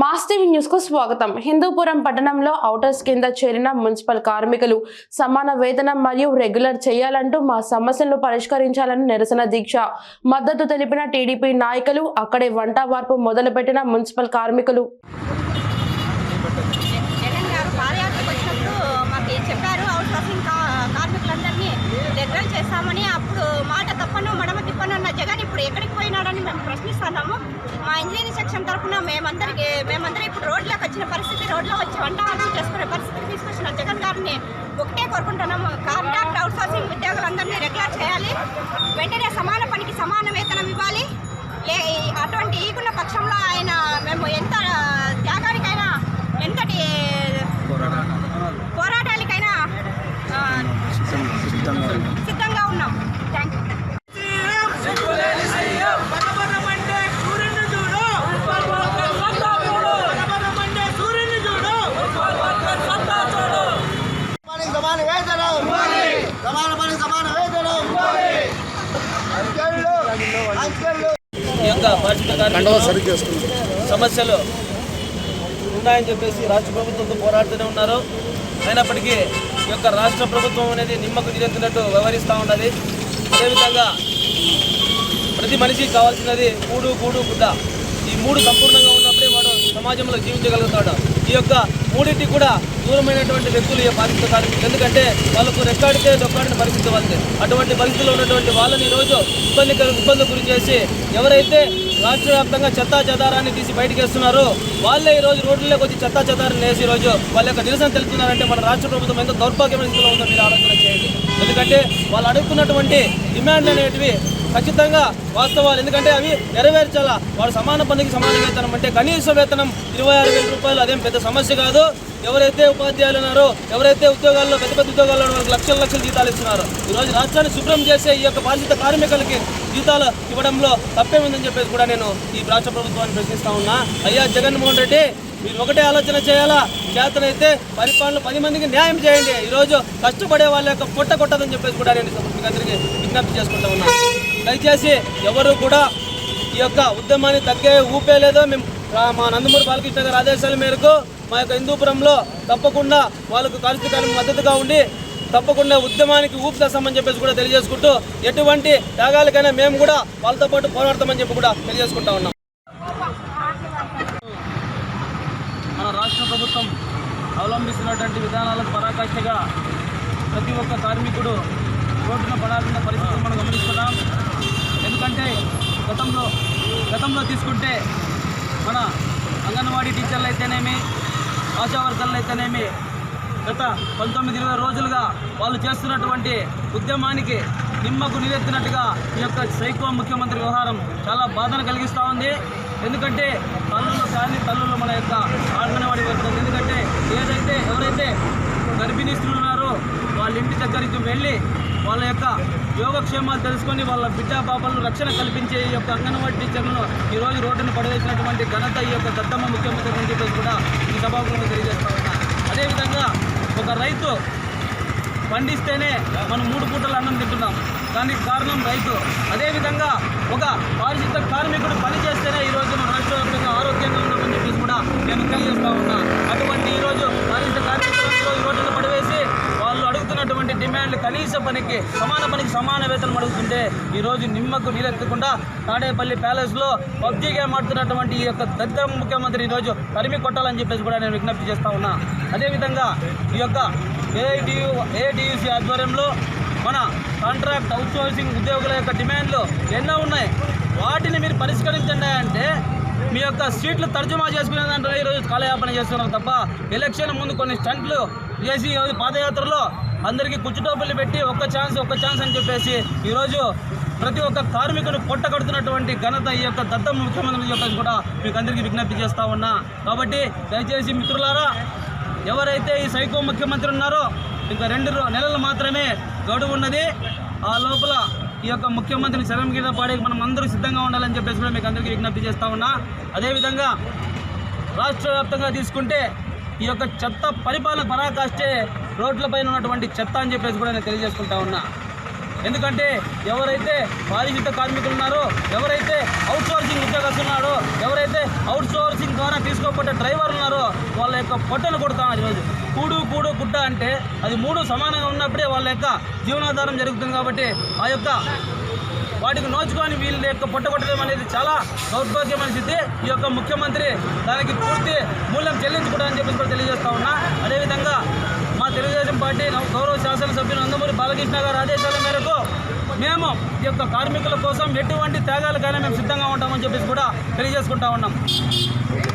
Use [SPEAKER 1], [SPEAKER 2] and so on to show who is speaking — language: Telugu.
[SPEAKER 1] మాస్ టీవీ న్యూస్కు స్వాగతం. హిందూపురం పట్టణంలో అవుటర్స్ కింద చేరిన మున్సిపల్ కార్మికులు సమాన వేతనం మరియు రెగ్యులర్ చేయాలంటూ మా సమస్యలను పరిష్కరించాలని నిరసన దీక్ష. మద్దతు తెలిపిన టీడీపీ నాయకులు అక్కడే వంట వార్పు మొదలుపెట్టిన మున్సిపల్ కార్మికులు.
[SPEAKER 2] చెప్పారు? చేస్తామని అప్పుడు మాట తప్పను మడమ తిప్పను అన్న జగన్ ఇప్పుడు ఎక్కడికి పోయినాడని మేము ప్రశ్నిస్తున్నాము. ఇంజనీరింగ్ సెక్షన్ తరఫున మేమందరికి మేమందరం ఇప్పుడు రోడ్లోకి వచ్చిన పరిస్థితి రోడ్లో వచ్చి వంట వంట చేసుకునే పరిస్థితికి తీసుకొచ్చిన జగన్ గారిని ఒకటే కోరుకుంటున్నాము. కాంట్రాక్ట్ అవుట్ సోర్సింగ్ ఉద్యోగులందరినీ రెగ్యులర్ చేయాలి. వెంటనే సమాన పనికి సమాన వేతనం ఇవ్వాలి. లే అటువంటి ఈకున్న పక్షంలో ఆయన మేము ఎంత త్యాగానికైనా ఎంతటి పోరాటానికైనా సిద్ధంగా ఉన్నాం. థ్యాంక్ యూ
[SPEAKER 3] పనికి సమాన వేతనం సమాన పనికి సమాన వేతనం అంకెళ్ళు అంకెళ్ళు
[SPEAKER 4] ఈ యొక్క బాధ్యత కార్మికులు సమస్యలు ఉన్నాయని చెప్పేసి రాష్ట్ర ప్రభుత్వంతో పోరాడుతూనే ఉన్నారు. అయినప్పటికీ ఈ యొక్క రాష్ట్ర ప్రభుత్వం అనేది నిమ్మకు నీరెత్తినట్టు వ్యవహరిస్తూ ఉన్నది. అదేవిధంగా ప్రతి మనిషికి కావాల్సినది కూడు కూడు గుడ్డ. ఈ మూడు సంపూర్ణంగా ఉన్నప్పుడే వాడు సమాజంలో జీవించగలుగుతాడు. ఈ యొక్క మూడింటి కూడా దూరమైనటువంటి వ్యక్తులు ఈ ఎందుకంటే వాళ్ళకు రెక్కాడితే డొక్కాడిన పరిస్థితి వాళ్ళది. అటువంటి పరిస్థితిలో ఉన్నటువంటి వాళ్ళని ఈరోజు ఇబ్బంది ఇబ్బందులు గురి చేసి ఎవరైతే రాష్ట్ర వ్యాప్తంగా చెత్తా చెదారాన్ని తీసి బయటకు వేస్తున్నారు. వాళ్ళే ఈ రోజు రోడ్లలోకి వచ్చి చెత్తా చెదారాన్ని వేసి ఈరోజు రోజు వాళ్ళ యొక్క నిరసన తెలుపుతున్నారంటే మన రాష్ట్ర ప్రభుత్వం ఎంత దౌర్భాగ్యమైన స్థితిలో ఉందో మీరు ఆలోచన చేయండి. ఎందుకంటే వాళ్ళు అడుగుతున్నటువంటి డిమాండ్లు అనేటివి ఖచ్చితంగా వాస్తవాలు. ఎందుకంటే అవి నెరవేర్చాలా? వాడు సమాన పనికి సమాన వేతనం అంటే కనీస వేతనం ఇరవై ఆరు వేల రూపాయలు. అదేం పెద్ద సమస్య కాదు. ఎవరైతే ఉపాధ్యాయులు ఉన్నారో ఎవరైతే ఉద్యోగాల్లో పెద్ద పెద్ద ఉద్యోగాల్లో వాళ్ళకి లక్షల లక్షలు జీతాలు ఇస్తున్నారో. ఈరోజు రాష్ట్రాన్ని శుభ్రం చేసే ఈ యొక్క బాధిత కార్మికులకి జీతాలు ఇవ్వడంలో తప్పేముందని చెప్పేసి కూడా నేను ఈ రాష్ట్ర ప్రభుత్వాన్ని ప్రశ్నిస్తా ఉన్నా. అయ్యా జగన్మోహన్ రెడ్డి మీరు ఒకటే ఆలోచన చేయాలా? చేతనైతే పరిపాలన పది మందికి న్యాయం చేయండి. ఈరోజు కష్టపడే వాళ్ళ యొక్క పొట్ట కొట్టదని చెప్పేసి కూడా నేను మీకు అందరికీ విజ్ఞప్తి చేసుకుంటా ఉన్నా. దయచేసి ఎవరు కూడా ఈ యొక్క ఉద్యమాన్ని తగ్గే ఊపే లేదో. మేము మా నందమూరి బాలకృష్ణ గారి ఆదేశాల మేరకు మా యొక్క హిందూపురంలో తప్పకుండా వాళ్ళకు కార్మికులకు మద్దతుగా ఉండి తప్పకుండా ఉద్యమానికి ఊపు తెస్తామని చెప్పేసి కూడా తెలియజేసుకుంటూ ఎటువంటి త్యాగాలకైనా మేము కూడా వాళ్ళతో పాటు పోరాడతామని చెప్పి కూడా తెలియజేసుకుంటా ఉన్నాం. మన రాష్ట్ర ప్రభుత్వం అవలంబిస్తున్నటువంటి విధానాలకు పరాకాష్ఠగా ప్రతి ఒక్క కార్మికుడు రోడ్డున పడాల్సిన పరిస్థితులు మనం గమనిస్తున్నాం. గతంలో గతంలో తీసుకుంటే మన అంగన్వాడీ టీచర్లు అయితేనేమి ఆశా వర్కర్లు అయితేనేమి గత పంతొమ్మిది ఇరవై రోజులుగా వాళ్ళు చేస్తున్నటువంటి ఉద్యమానికి నిమ్మకు నిలెత్తినట్టుగా ఈ యొక్క సైకో ముఖ్యమంత్రి వ్యవహారం చాలా బాధను కలిగిస్తూ ఉంది. ఎందుకంటే తల్లులు కానీ తల్లులు మన యొక్క ఆడమనేవాడి పడుతుంది ఎందుకంటే ఏదైతే ఎవరైతే గర్భిణీ స్త్రీలు ఉన్నారో వాళ్ళ ఇంటి దగ్గరికి వెళ్ళి వాళ్ళ యొక్క యోగక్షేమాలు తెలుసుకొని వాళ్ళ బిడ్డ పాపలను రక్షణ కల్పించే ఈ యొక్క అంగన్వాడీ టీచర్లను ఈరోజు రోడ్డును పడవేసినటువంటి ఘనత ఈ యొక్క దత్తమ్మ ముఖ్యమంత్రి అని చెప్పేసి కూడా ఈ సభాముఖంగా తెలియజేస్తా ఉన్నా. అదేవిధంగా ఒక రైతు పండిస్తేనే మనం మూడు పూటలు అన్నం తింటున్నాం. దానికి కారణం రైతు. అదేవిధంగా ఒక పారిశుద్ధ కార్మికుడు పని చేస్తేనే ఈరోజు మన రాష్ట్ర వ్యాప్తంగా ఆరోగ్యంగా ఉన్నామని చెప్పేసి కూడా నేను తెలియజేస్తా ఉన్నా. అటువంటి ఈరోజు పారిశుద్ధ కార్మికులందరూ ఈ రోజున పడివేసి వాళ్ళు అడుగుతున్నటువంటి డిమాండ్లు కనీస పనికి సమాన పనికి సమాన వేతనం అడుగుతుంటే ఈరోజు నిమ్మకు నీరెత్తకుండా తాడేపల్లి ప్యాలెస్లో పబ్జీ గేమ్ ఆడుతున్నటువంటి ఈ యొక్క దరిద్ర ముఖ్యమంత్రి ఈరోజు తరిమి కొట్టాలని చెప్పేసి కూడా నేను విజ్ఞప్తి చేస్తా ఉన్నా. అదేవిధంగా ఈ యొక్క ఏఐటియు ఏఐటియుసి ఆధ్వర్యంలో మన కాంట్రాక్ట్ అవుట్సోర్సింగ్ ఉద్యోగుల యొక్క డిమాండ్లు ఎన్నో ఉన్నాయి. వాటిని మీరు పరిష్కరించండి అంటే మీ యొక్క సీట్లు తర్జుమా చేసుకునే దాంట్లో ఈరోజు కాలయాపన చేస్తున్నారు తప్ప ఎలక్షన్ ముందు కొన్ని స్టంట్లు చేసి పాదయాత్రలో అందరికీ కుచ్చుటోపులు పెట్టి ఒక్క ఛాన్స్ ఒక్క ఛాన్స్ అని చెప్పేసి ఈరోజు ప్రతి ఒక్క కార్మికుడు కొట్టగడుతున్నటువంటి ఘనత ఈ యొక్క దత్తం ముఖ్యమంత్రి చెప్పేసి కూడా మీకు అందరికీ విజ్ఞప్తి చేస్తూ ఉన్నా. కాబట్టి దయచేసి మిత్రులారా ఎవరైతే ఈ సైకో ముఖ్యమంత్రి ఉన్నారో ఇంకా రెండు నెలలు మాత్రమే గడువు ఉన్నది. ఆ లోపల ఈ యొక్క ముఖ్యమంత్రిని శరం కింద పాడేకి మనం అందరూ సిద్ధంగా ఉండాలని చెప్పేసి కూడా మీకు అందరికీ విజ్ఞప్తి చేస్తూ ఉన్నా. అదేవిధంగా రాష్ట్ర వ్యాప్తంగా తీసుకుంటే ఈ యొక్క చెత్త పరిపాలన పరాకాష్టే రోడ్లపైన ఉన్నటువంటి చెత్త అని చెప్పేసి కూడా నేను తెలియజేసుకుంటా ఉన్నా. ఎందుకంటే ఎవరైతే పారిశుద్ధ కార్మికులు ఉన్నారో ఎవరైతే అవుట్ సోర్సింగ్ ఉద్యోగస్తులు ఉన్నారో ఎవరైతే అవుట్ సోర్సింగ్ ద్వారా తీసుకోబడ్డ డ్రైవర్లు ఉన్నారో వాళ్ళ యొక్క పొట్టను కొడతాం ఈరోజు కూడు కూడు గుడ్డ అంటే అది మూడు సమానంగా ఉన్నప్పుడే వాళ్ళ యొక్క జీవనాధారం జరుగుతుంది కాబట్టి ఆ యొక్క వాటికి నోచుకొని వీళ్ళ యొక్క పొట్టగొట్టడం అనేది చాలా దౌర్భాగ్యమైన స్థితి. ఈ యొక్క ముఖ్యమంత్రి దానికి పూర్తి మూల్యం చెల్లించుకోవడానికి చెప్పేసి కూడా తెలియజేస్తా ఉన్నా. అదేవిధంగా తెలుగుదేశం పార్టీ గౌరవ శాసనసభ్యులు నందమూరి బాలకృష్ణ గారి ఆదేశాల మేరకు మేము ఈ యొక్క కార్మికుల కోసం ఎటువంటి త్యాగాలకైనా మేము సిద్ధంగా ఉంటామని చెప్పేసి కూడా తెలియజేసుకుంటా ఉన్నాం.